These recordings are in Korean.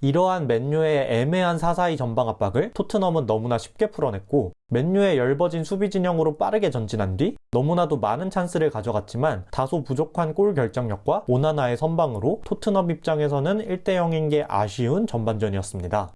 이러한 맨유의 애매한 사사이 전방 압박을 토트넘은 너무나 쉽게 풀어냈고 맨유의 열버진 수비 진영으로 빠르게 전진한 뒤 너무나도 많은 찬스를 가져갔지만 다소 부족한 골 결정력과 오나나의 선방으로 토트넘 입장에서는 1대 0인 게 아쉬운 전반전이었습니다.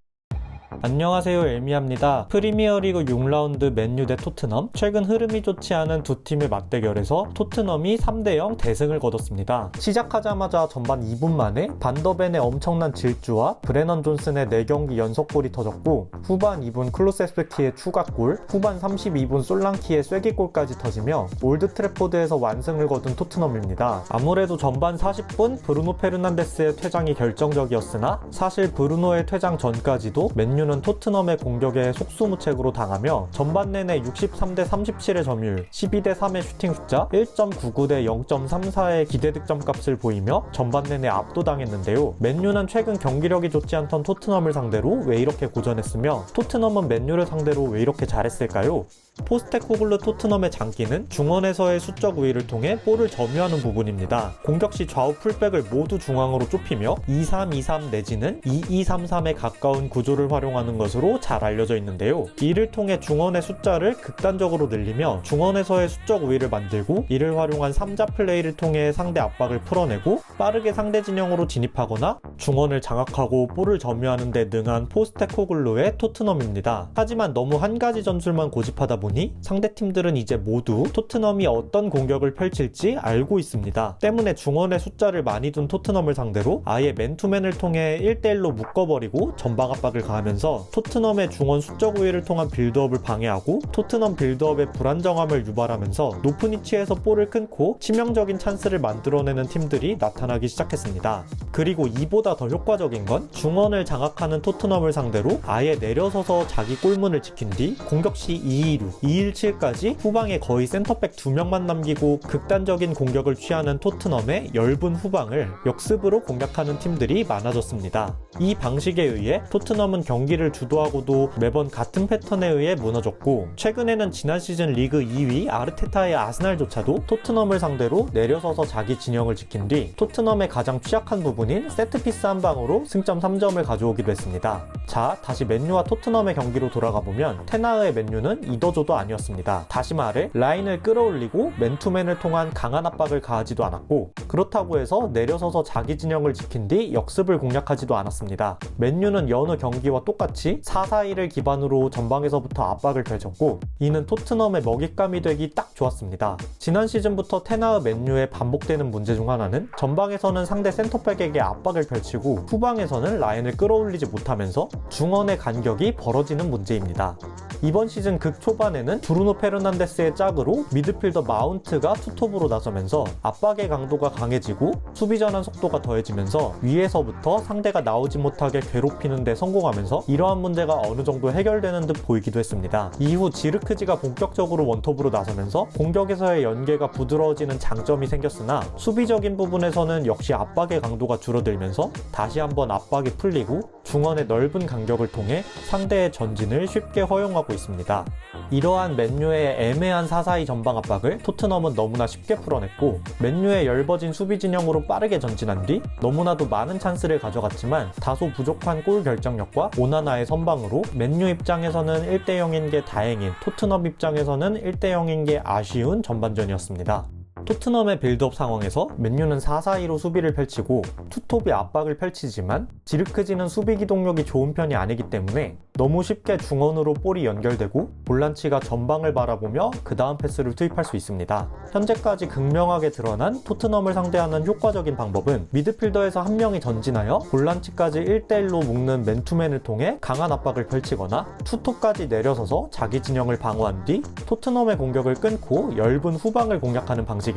안녕하세요 엘미합니다. 프리미어리그 6라운드 맨유 대 토트넘 최근 흐름이 좋지 않은 두 팀의 맞대결에서 토트넘이 3대0 대승을 거뒀습니다. 시작하자마자 전반 2분 만에 반더벤의 엄청난 질주와 브레넌 존슨의 4경기 연속골이 터졌고 후반 2분 클로세스키의 추가골, 후반 32분 솔랑키의 쐐기골까지 터지며 올드 트래포드에서 완승을 거둔 토트넘입니다. 아무래도 전반 40분 브루노 페르난데스의 퇴장이 결정적이었으나 사실 브루노의 퇴장 전까지도 맨유 는 토트넘의 공격에 속수무책으로 당하며 전반 내내 63대 37의 점유율, 12대 3의 슈팅 숫자, 1.99대 0.34의 기대 득점 값을 보이며 전반 내내 압도당했는데요. 맨유는 최근 경기력이 좋지 않던 토트넘을 상대로 왜 이렇게 고전했으며 토트넘은 맨유를 상대로 왜 이렇게 잘했을까요? 포스테코글루 토트넘의 장기는 중원에서의 수적 우위를 통해 볼을 점유하는 부분입니다. 공격 시 좌우 풀백을 모두 중앙으로 좁히며 2-3-2-3 내지는 2-2-3-3에 가까운 구조를 활용 하는 것으로 잘 알려져 있는데요. 이를 통해 중원의 숫자를 극단적으로 늘리며 중원에서의 수적 우위를 만들고 이를 활용한 3자 플레이를 통해 상대 압박을 풀어내고 빠르게 상대 진영으로 진입하거나 중원을 장악하고 볼을 점유하는 데 능한 포스테코글루의 토트넘입니다. 하지만 너무 한 가지 전술만 고집하다 보니 상대 팀들은 이제 모두 토트넘이 어떤 공격을 펼칠지 알고 있습니다. 때문에 중원의 숫자를 많이 둔 토트넘을 상대로 아예 맨투맨을 통해 1대1로 묶어버리고 전방 압박을 가하면서 토트넘의 중원 수적 우위를 통한 빌드업을 방해하고 토트넘 빌드업의 불안정함을 유발하면서 높은 위치에서 볼을 끊고 치명적인 찬스를 만들어내는 팀들이 나타나기 시작했습니다. 그리고 이보다 더 효과적인 건 중원을 장악하는 토트넘을 상대로 아예 내려서서 자기 골문을 지킨 뒤 공격 시 226, 217까지 후방에 거의 센터백 2명만 남기고 극단적인 공격을 취하는 토트넘의 엷은 후방을 역습으로 공략하는 팀들이 많아졌습니다. 이 방식에 의해 토트넘은 경 기를 주도하고도 매번 같은 패턴에 의해 무너졌고 최근에는 지난 시즌 리그 2위 아르테타의 아스날조차도 토트넘을 상대로 내려서서 자기 진영을 지킨 뒤 토트넘의 가장 취약한 부분인 세트피스 한 방으로 승점 3점을 가져오기도 했습니다. 자, 다시 맨유와 토트넘의 경기로 돌아가 보면 테나의 맨유는 이도저도 아니었습니다. 다시 말해 라인을 끌어올리고 맨투맨을 통한 강한 압박을 가하지도 않았고 그렇다고 해서 내려서서 자기 진영을 지킨 뒤 역습을 공략하지도 않았습니다. 맨유는 여느 경기와 똑같 이 4-4-2를 기반으로 전방에서부터 압박을 펼쳤고 이는 토트넘의 먹잇감이 되기 딱 좋았습니다. 지난 시즌부터 테나의 맨유에 반복되는 문제 중 하나는 전방에서는 상대 센터백에게 압박을 펼치고 후방에서는 라인을 끌어올리지 못하면서 중원의 간격이 벌어지는 문제입니다. 이번 시즌 극 초반에는 브루노 페르난데스의 짝으로 미드필더 마운트가 투톱으로 나서면서 압박의 강도가 강해지고 수비 전환 속도가 더해지면서 위에서부터 상대가 나오지 못하게 괴롭히는 데 성공하면서 이러한 문제가 어느 정도 해결되는 듯 보이기도 했습니다. 이후 지르크지가 본격적으로 원톱으로 나서면서 공격에서의 연계가 부드러워지는 장점이 생겼으나 수비적인 부분에서는 역시 압박의 강도가 줄어들면서 다시 한번 압박이 풀리고 중원의 넓은 간격을 통해 상대의 전진을 쉽게 허용하고 있습니다. 이러한 맨유의 애매한 사사이 전방 압박을 토트넘은 너무나 쉽게 풀어냈고 맨유의 열버진 수비 진영으로 빠르게 전진한 뒤 너무나도 많은 찬스를 가져갔지만 다소 부족한 골 결정력과 오나나의 선방으로 맨유 입장에서는 1대 0인 게 다행인 토트넘 입장에서는 1대 0인 게 아쉬운 전반전이었습니다. 토트넘의 빌드업 상황에서 맨유는 4-4-2로 수비를 펼치고 투톱이 압박을 펼치지만 지르크지는 수비 기동력이 좋은 편이 아니기 때문에 너무 쉽게 중원으로 볼이 연결되고 볼란치가 전방을 바라보며 그 다음 패스를 투입할 수 있습니다. 현재까지 극명하게 드러난 토트넘을 상대하는 효과적인 방법은 미드필더에서 한 명이 전진하여 볼란치까지 1대1로 묶는 맨투맨을 통해 강한 압박을 펼치거나 투톱까지 내려서서 자기 진영을 방어한 뒤 토트넘의 공격을 끊고 엷은 후방을 공략하는 방식입니다.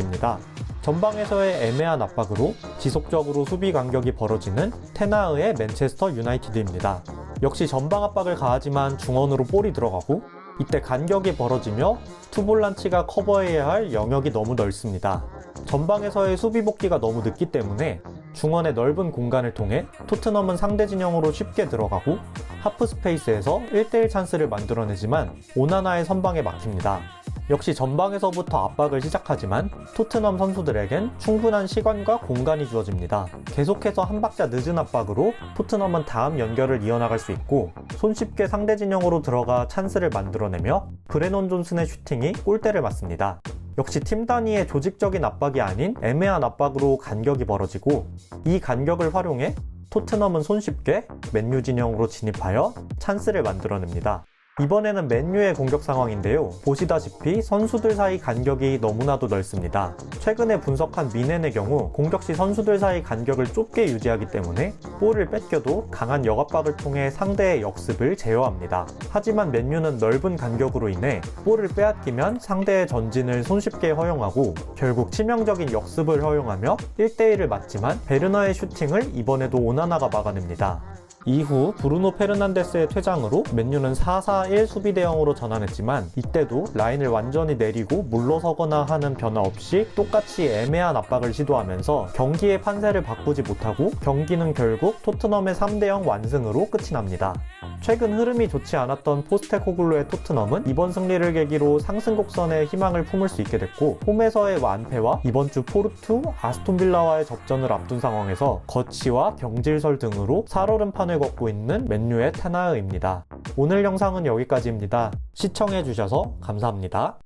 전방에서의 애매한 압박으로 지속적으로 수비 간격이 벌어지는 테나의 맨체스터 유나이티드입니다. 역시 전방 압박을 가하지만 중원으로 볼이 들어가고 이때 간격이 벌어지며 투볼란치가 커버해야 할 영역이 너무 넓습니다. 전방에서의 수비 복귀가 너무 늦기 때문에 중원의 넓은 공간을 통해 토트넘은 상대 진영으로 쉽게 들어가고 하프 스페이스에서 1대1 찬스를 만들어내지만 오나나의 선방에 막힙니다. 역시 전방에서부터 압박을 시작하지만 토트넘 선수들에겐 충분한 시간과 공간이 주어집니다. 계속해서 한 박자 늦은 압박으로 토트넘은 다음 연결을 이어나갈 수 있고 손쉽게 상대 진영으로 들어가 찬스를 만들어내며 브레논 존슨의 슈팅이 골대를 맞습니다. 역시 팀 단위의 조직적인 압박이 아닌 애매한 압박으로 간격이 벌어지고 이 간격을 활용해 토트넘은 손쉽게 맨유 진영으로 진입하여 찬스를 만들어냅니다. 이번에는 맨유의 공격 상황인데요. 보시다시피 선수들 사이 간격이 너무나도 넓습니다. 최근에 분석한 미넨의 경우 공격 시 선수들 사이 간격을 좁게 유지하기 때문에 볼을 뺏겨도 강한 역압박을 통해 상대의 역습을 제어합니다. 하지만 맨유는 넓은 간격으로 인해 볼을 빼앗기면 상대의 전진을 손쉽게 허용하고 결국 치명적인 역습을 허용하며 1대1을 맞지만 베르너의 슈팅을 이번에도 오나나가 막아냅니다. 이후 브루노 페르난데스의 퇴장으로 맨유는 4-4-1 수비 대형으로 전환했지만 이때도 라인을 완전히 내리고 물러서거나 하는 변화 없이 똑같이 애매한 압박을 시도하면서 경기의 판세를 바꾸지 못하고 경기는 결국 토트넘의 3대0 완승으로 끝이 납니다. 최근 흐름이 좋지 않았던 포스테코글로의 토트넘은 이번 승리를 계기로 상승 곡선에 희망을 품을 수 있게 됐고 홈에서의 완패와 이번 주 포르투, 아스톤빌라와의 접전을 앞둔 상황에서 거치와 경질설 등으로 살얼음판을 걷고 있는 맨유의 테나흐입니다. 오늘 영상은 여기까지입니다. 시청해주셔서 감사합니다.